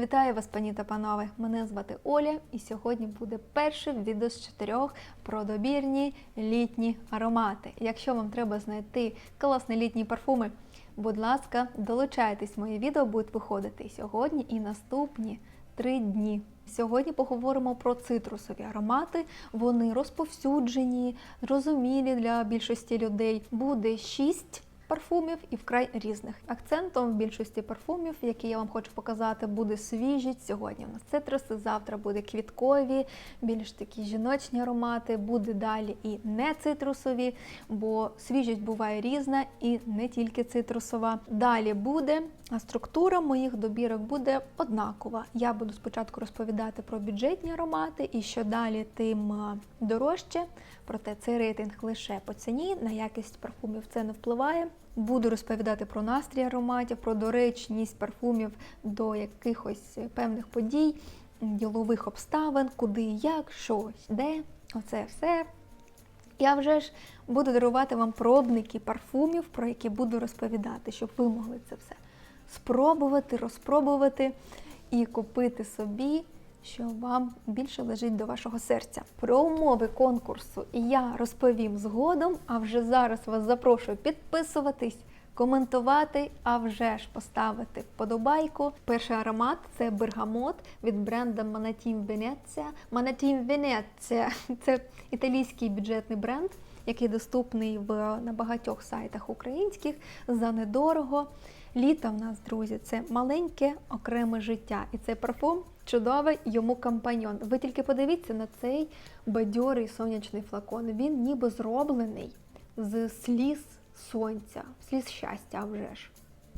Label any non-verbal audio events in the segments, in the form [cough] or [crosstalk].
Вітаю вас, пані та панове! Мене звати Оля, і сьогодні буде перше відео з чотирьох про добірні літні аромати. Якщо вам треба знайти класні літні парфуми, будь ласка, долучайтесь. Мої відео будуть виходити сьогодні і наступні три дні. Сьогодні поговоримо про цитрусові аромати. Вони розповсюджені, зрозумілі для більшості людей. Буде шість парфумів і вкрай різних. Акцентом в більшості парфумів, які я вам хочу показати, буде свіжість. Сьогодні у нас цитруси, завтра буде квіткові, більш такі жіночні аромати, буде далі і не цитрусові, бо свіжість буває різна і не тільки цитрусова. Далі буде а структура моїх добірок буде однакова. Я буду спочатку розповідати про бюджетні аромати, і що далі, тим дорожче. Проте цей рейтинг лише по ціні, на якість парфумів це не впливає. Буду розповідати про настрій ароматів, про доречність парфумів до якихось певних подій, ділових обставин, куди, як, що, де. Оце все. Я вже ж буду дарувати вам пробники парфумів, про які буду розповідати, щоб ви могли це все спробувати, розпробувати і купити собі, що вам більше лежить до вашого серця. Про умови конкурсу я розповім згодом, а вже зараз вас запрошую підписуватись. Коментувати, а вже ж поставити вподобайку. Перший аромат це бергамот від бренду Manatим Venezia. Manatим Venezia – це італійський бюджетний бренд, який доступний в на багатьох сайтах українських за недорого. Літо в нас, друзі, це маленьке окреме життя. І цей парфум чудовий йому компаньон. Ви тільки подивіться на цей бадьорий сонячний флакон. Він ніби зроблений з сліз сонця, сліз щастя вже ж.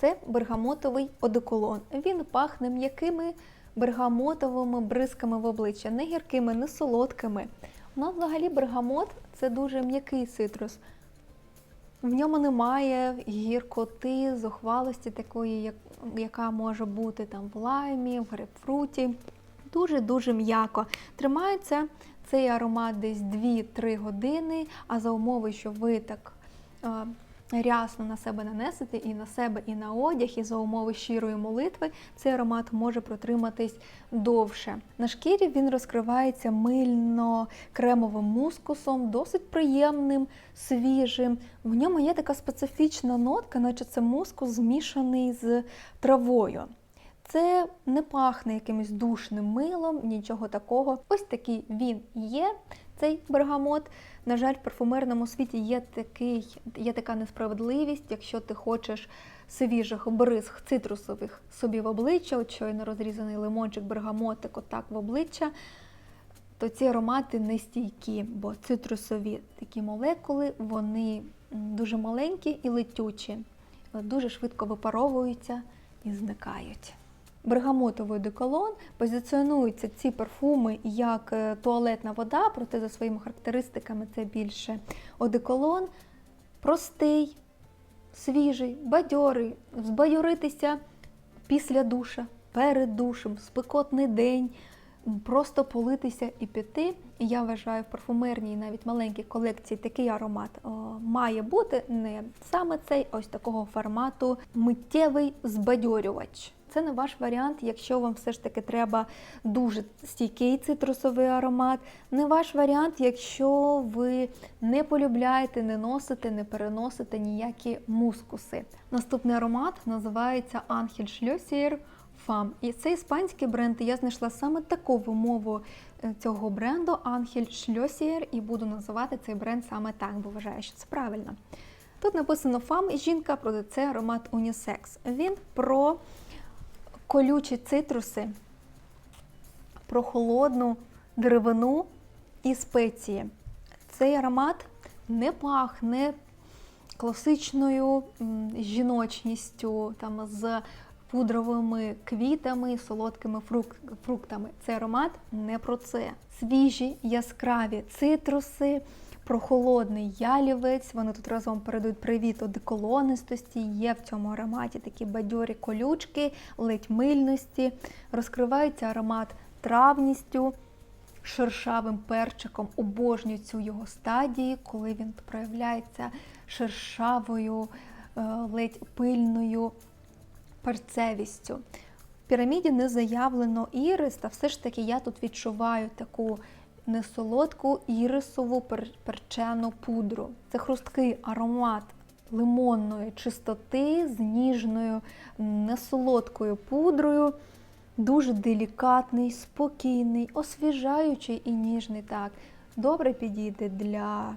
Це бергамотовий одеколон. Він пахне м'якими бергамотовими бризками в обличчя, не гіркими, не солодкими. У нас взагалі бергамот це дуже м'який цитрус. В ньому немає гіркоти, зухвалості такої, як, яка може бути там в лаймі, в грейпфруті. Дуже-дуже м'яко. Тримається цей аромат десь 2-3 години, а за умови, що ви так а, рясно на себе нанесете і на себе, і на одяг, і за умови щирої молитви, цей аромат може протриматись довше. На шкірі він розкривається мильно-кремовим мускусом, досить приємним, свіжим. В ньому є така специфічна нотка, наче це мускус змішаний з травою. Це не пахне якимось душним милом, нічого такого. Ось такий він є, цей бергамот. На жаль, в парфумерному світі є такий, є така несправедливість, якщо ти хочеш свіжих бризг цитрусових собі в обличчя, от щойно розрізаний лимончик, бергамотик, отак в обличчя, то ці аромати не стійкі, бо цитрусові такі молекули, вони дуже маленькі і летючі, дуже швидко випаровуються і зникають. Бергамотовий деколон позиціонуються ці парфуми як е, туалетна вода, проте за своїми характеристиками це більше одеколон. Простий, свіжий, бадьорий, збадьоритися після душа, перед душем, спекотний день, просто политися і піти. І я вважаю, в парфумерній, навіть маленькій колекції такий аромат о, має бути не саме цей ось такого формату миттєвий збадьорювач. Це не ваш варіант, якщо вам все ж таки треба дуже стійкий цитрусовий аромат. Не ваш варіант, якщо ви не полюбляєте, не носите, не переносите ніякі мускуси. Наступний аромат називається Angel Schlesier Femme. І це іспанський бренд. Я знайшла саме таку вимову е, цього бренду Angel Schlesier і буду називати цей бренд саме так, бо вважаю, що це правильно. Тут написано фам жінка, це аромат унісекс. Він про колючі цитруси, про холодну деревину і спеції. Цей аромат не пахне класичною жіночністю, там, з пудровими квітами, солодкими фрук- фруктами. Цей аромат не про це. Свіжі, яскраві цитруси, прохолодний ялівець. Вони тут разом передають привіт одеколонистості. Є в цьому ароматі такі бадьорі колючки, ледь мильності. Розкривається аромат травністю, шершавим перчиком. Обожнюю цю його стадію, коли він проявляється шершавою, е, ледь пильною перцевістю. піраміді не заявлено ірис, та все ж таки я тут відчуваю таку несолодку ірисову перчену пудру. Це хрусткий аромат лимонної чистоти з ніжною несолодкою пудрою. Дуже делікатний, спокійний, освіжаючий і ніжний. Так, добре підійде для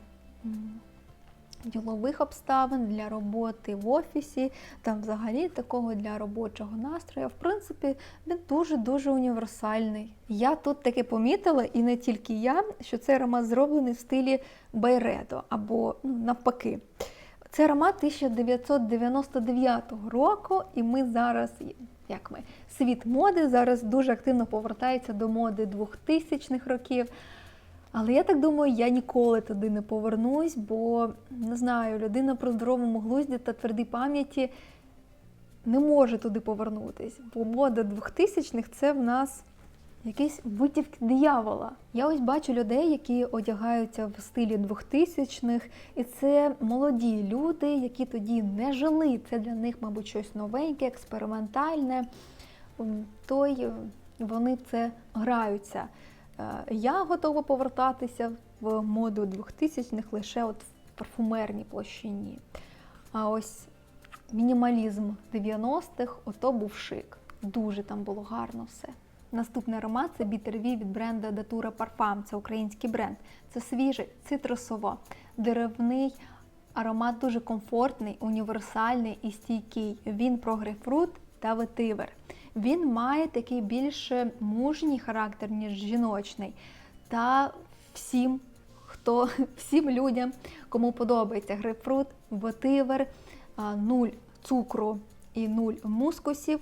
ділових обставин, для роботи в офісі, там взагалі такого для робочого настрою. В принципі, він дуже-дуже універсальний. Я тут таки помітила, і не тільки я, що цей аромат зроблений в стилі Байредо або ну, навпаки. Це аромат 1999 року, і ми зараз, як ми, світ моди зараз дуже активно повертається до моди 2000-х років. Але я так думаю, я ніколи туди не повернусь, бо не знаю, людина при здоровому глузді та твердій пам'яті не може туди повернутись. Бо мода 2000-х це в нас якісь витівки диявола. Я ось бачу людей, які одягаються в стилі 2000-х, і це молоді люди, які тоді не жили. Це для них, мабуть, щось новеньке, експериментальне. М, То й вони це граються. Е, Я готова повертатися в моду 2000-х лише от в парфумерній площині. А ось мінімалізм 90-х, ото був шик. Дуже там було гарно все. Наступний аромат це бітерві від бренду Datura Parfum. Це український бренд. Це свіжий, цитрусово, деревний аромат дуже комфортний, універсальний і стійкий. Він про грейпфрут та ветивер. Він має такий більш мужній характер, ніж жіночний. Та всім, хто [laughs] всім людям, кому подобається грейпфрут, ветивер, а, нуль цукру і нуль мускусів.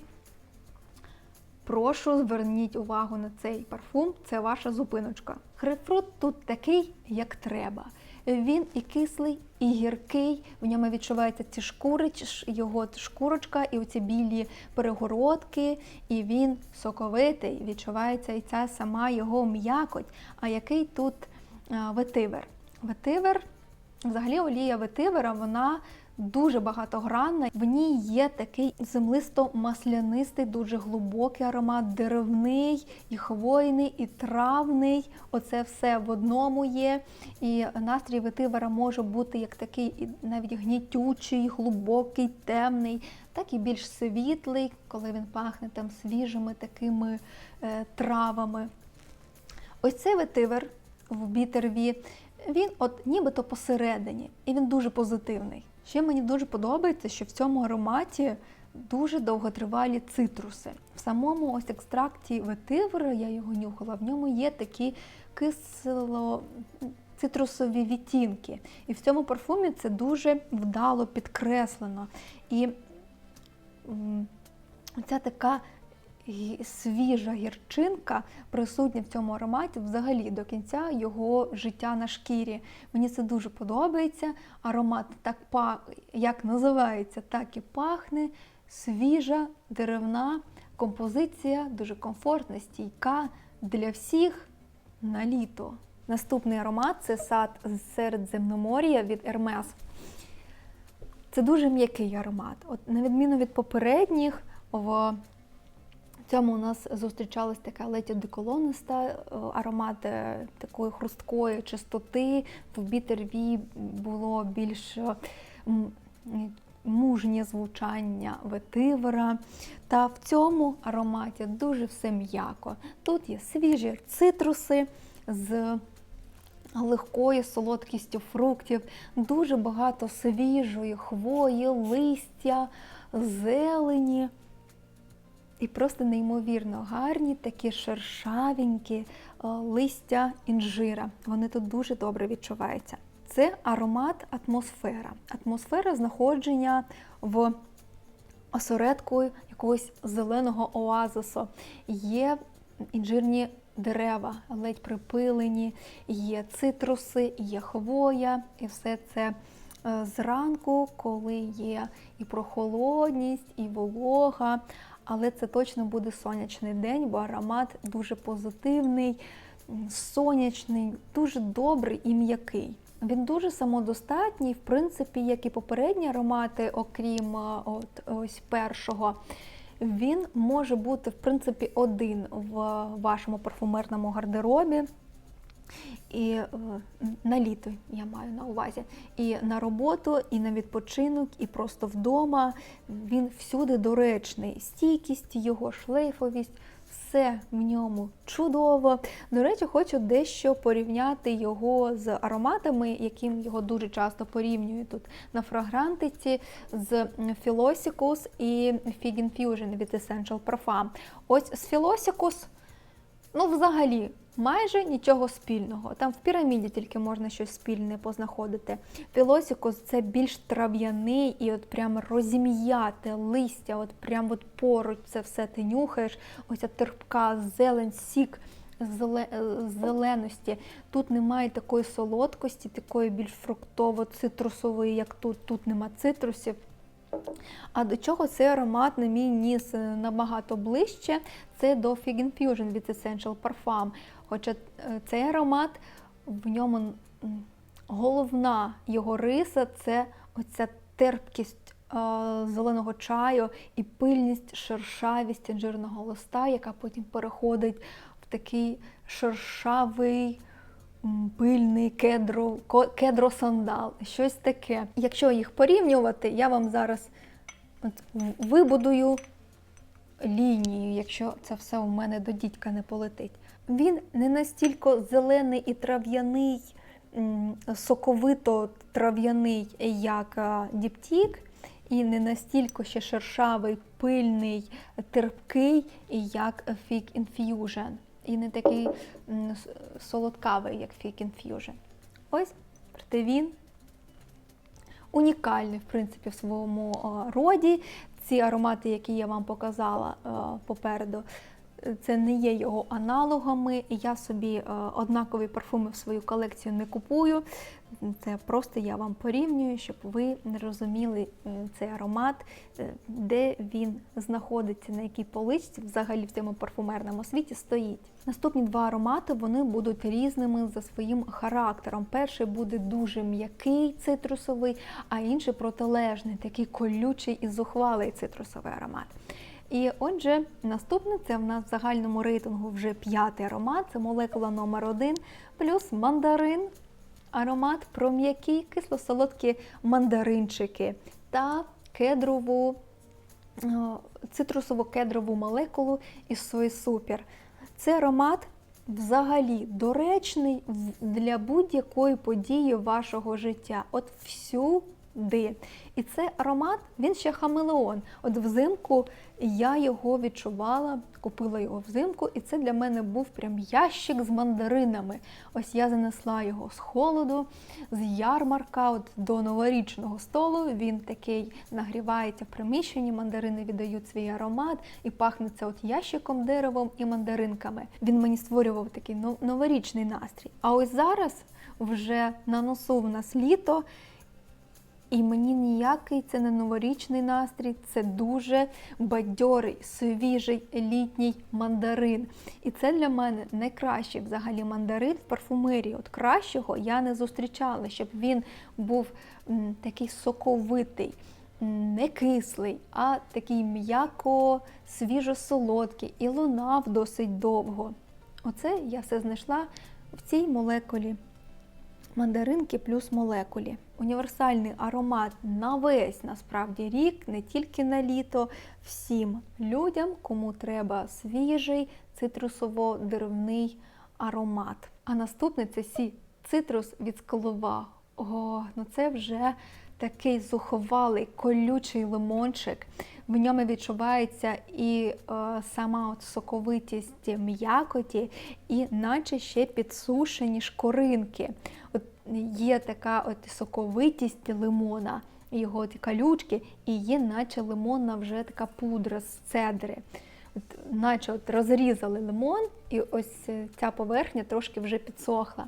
Прошу зверніть увагу на цей парфум, це ваша зупиночка. Грейпфрут тут такий, як треба. Він і кислий, і гіркий. В ньому відчувається ці шкури, його шкурочка, і оці білі перегородки, і він соковитий. Відчувається і ця сама його м'якоть. А який тут ветивер? Ветивер, взагалі олія ветивера, вона дуже багатогранна. В ній є такий землисто-маслянистий, дуже глибокий аромат, деревний, і хвойний, і травний. Оце все в одному є. І настрій ветивера може бути як такий навіть гнітючий, глибокий, темний, так і більш світлий, коли він пахне там свіжими такими е, травами. Ось цей ветивер в бітерві, він от нібито посередині, і він дуже позитивний. Ще мені дуже подобається, що в цьому ароматі дуже довготривалі цитруси. В самому ось екстракті ветивера, я його нюхала, в ньому є такі кисло цитрусові відтінки. І в цьому парфумі це дуже вдало підкреслено. І ця така свіжа гірчинка присутня в цьому ароматі взагалі до кінця його життя на шкірі. Мені це дуже подобається. Аромат так як називається, так і пахне. Свіжа, деревна композиція, дуже комфортна, стійка для всіх на літо. Наступний аромат це сад з Середземномор'я від Hermes. Це дуже м'який аромат. От, на відміну від попередніх, в цьому у нас зустрічалась така ледь деколониста е, аромат е, такої хрусткої чистоти. В бітерві було більш е, мужнє звучання ветивера. Та в цьому ароматі дуже все м'яко. Тут є свіжі цитруси з легкою солодкістю фруктів, дуже багато свіжої хвої, листя, зелені. І просто неймовірно гарні, такі шершавенькі е, листя інжира. Вони тут дуже добре відчуваються. Це аромат атмосфера. Атмосфера знаходження в осередку якогось зеленого оазису. Є інжирні дерева, ледь припилені, є цитруси, є хвоя, і все це е, зранку, коли є і прохолодність, і волога. Але це точно буде сонячний день, бо аромат дуже позитивний, сонячний, дуже добрий і м'який. Він дуже самодостатній, в принципі, як і попередні аромати, окрім от, ось першого. Він може бути, в принципі, один в вашому парфумерному гардеробі. І е, на літо я маю на увазі. І на роботу, і на відпочинок, і просто вдома. Він всюди доречний. Стійкість, його шлейфовість, все в ньому чудово. До речі, хочу дещо порівняти його з ароматами, яким його дуже часто порівнюють тут на фрагрантиці з Philosicus і Fig Infusion від Essential Parfum. Ось з Philosicus Ну, взагалі, майже нічого спільного. Там в піраміді тільки можна щось спільне познаходити. Філосікус це більш трав'яний і от прямо розім'яте листя, от прямо от поруч це все ти нюхаєш. Ось ця терпка, зелень, сік е, зеленості. Тут немає такої солодкості, такої більш фруктово-цитрусової, як тут. Тут нема цитрусів. А до чого цей аромат на мій ніс е, набагато ближче, це до Fig Infusion від Essential Parfum. Хоча е, цей аромат, в ньому головна його риса це оця терпкість е, зеленого чаю і пильність, шершавість інжирного листа, яка потім переходить в такий шершавий. Пильний кедро, кедросандал, щось таке. Якщо їх порівнювати, я вам зараз от вибудую лінію, якщо це все у мене до дідька не полетить. Він не настільки зелений і трав'яний, соковито трав'яний, як діптік, і не настільки ще шершавий, пильний, терпкий, як Fig Infusion. І не такий солодкавий, як Fake Infusion. Ось, проте він унікальний, в принципі, в своєму роді. Ці аромати, які я вам показала попереду, це не є його аналогами. Я собі е, однакові парфуми в свою колекцію не купую. Це просто я вам порівнюю, щоб ви не розуміли е, цей аромат, е, де він знаходиться, на якій поличці взагалі в цьому парфумерному світі стоїть. Наступні два аромати вони будуть різними за своїм характером. Перший буде дуже м'який цитрусовий, а інший протилежний, такий колючий і зухвалий цитрусовий аромат. І отже, наступний це в нас в загальному рейтингу вже п'ятий аромат, це молекула номер один, плюс мандарин, аромат про м'які кисло-солодкі мандаринчики та кедрову, е, цитрусово-кедрову молекулу із сої супер. Це аромат взагалі доречний для будь-якої події вашого життя. От всюди. І цей аромат, він ще хамелеон. От взимку я його відчувала, купила його взимку, і це для мене був прям ящик з мандаринами. Ось я занесла його з холоду, з ярмарка, от до новорічного столу. Він такий нагрівається в приміщенні, мандарини віддають свій аромат і пахне це от ящиком, деревом і мандаринками. Він мені створював такий нов- новорічний настрій. А ось зараз вже на носу в нас літо. І мені ніякий це не новорічний настрій, це дуже бадьорий, свіжий літній мандарин. І це для мене найкращий взагалі мандарин в парфумерії. От кращого я не зустрічала, щоб він був м, такий соковитий, не кислий, а такий м'яко, свіжо-солодкий і лунав досить довго. Оце я все знайшла в цій молекулі мандаринки плюс молекулі. Універсальний аромат на весь насправді рік, не тільки на літо, всім людям, кому треба свіжий цитрусово-деревний аромат. А наступний це сі цитрус від скалова. О, ну це вже такий зухвалий, колючий лимончик. В ньому відчувається і е, сама от соковитість м'якоті, і наче ще підсушені шкоринки. От є така от соковитість лимона, його ті калючки, і є наче лимонна вже така пудра з цедри. От, наче от розрізали лимон, і ось е, ця поверхня трошки вже підсохла.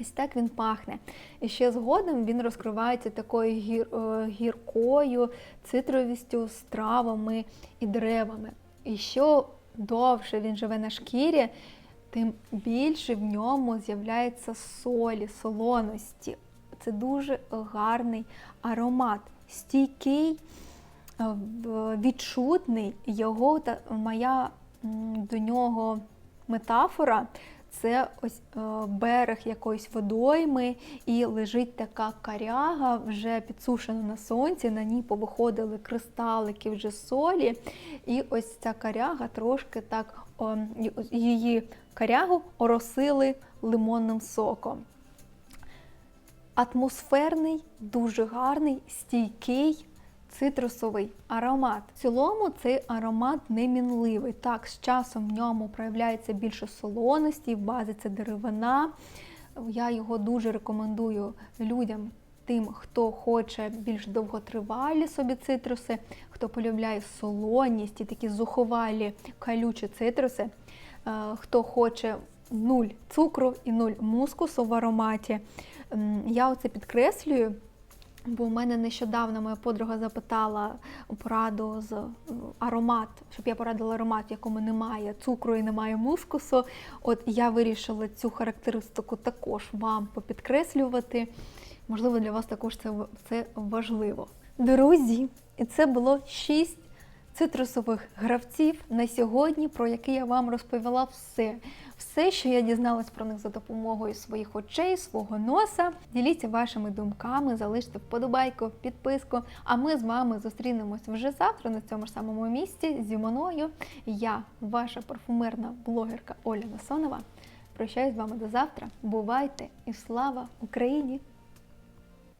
Ось так він пахне. І ще згодом він розкривається такою гір, е, гіркою, цитровістю, з травами і деревами. І що довше він живе на шкірі, тим більше в ньому з'являється солі, солоності. Це дуже гарний аромат, стійкий, відчутний. Його та моя до нього метафора. Це ось е, берег якоїсь водойми, і лежить така каряга, вже підсушена на сонці. На ній повиходили кристалики вже солі. І ось ця каряга трошки так о, її карягу оросили лимонним соком. Атмосферний, дуже гарний, стійкий цитрусовий аромат. В цілому цей аромат не мінливий. Так, з часом в ньому проявляється більше солоності, в базі це деревина. Я його дуже рекомендую людям, тим, хто хоче більш довготривалі собі цитруси, хто полюбляє солоність і такі зуховалі калючі цитруси, е, хто хоче нуль цукру і нуль мускусу в ароматі. Я оце підкреслюю. Бо у мене нещодавно моя подруга запитала пораду з е, аромат, щоб я порадила аромат, в якому немає цукру і немає мускусу. От я вирішила цю характеристику також вам попідкреслювати. Можливо, для вас також це, це важливо. Друзі, і це було шість цитрусових гравців на сьогодні, про які я вам розповіла все. Все, що я дізналась про них за допомогою своїх очей, свого носа. Діліться вашими думками, залиште вподобайку, підписку. А ми з вами зустрінемось вже завтра на цьому ж самому місці зі мною. Я, ваша парфумерна блогерка Оля Насонова. Прощаюсь з вами до завтра. Бувайте і слава Україні!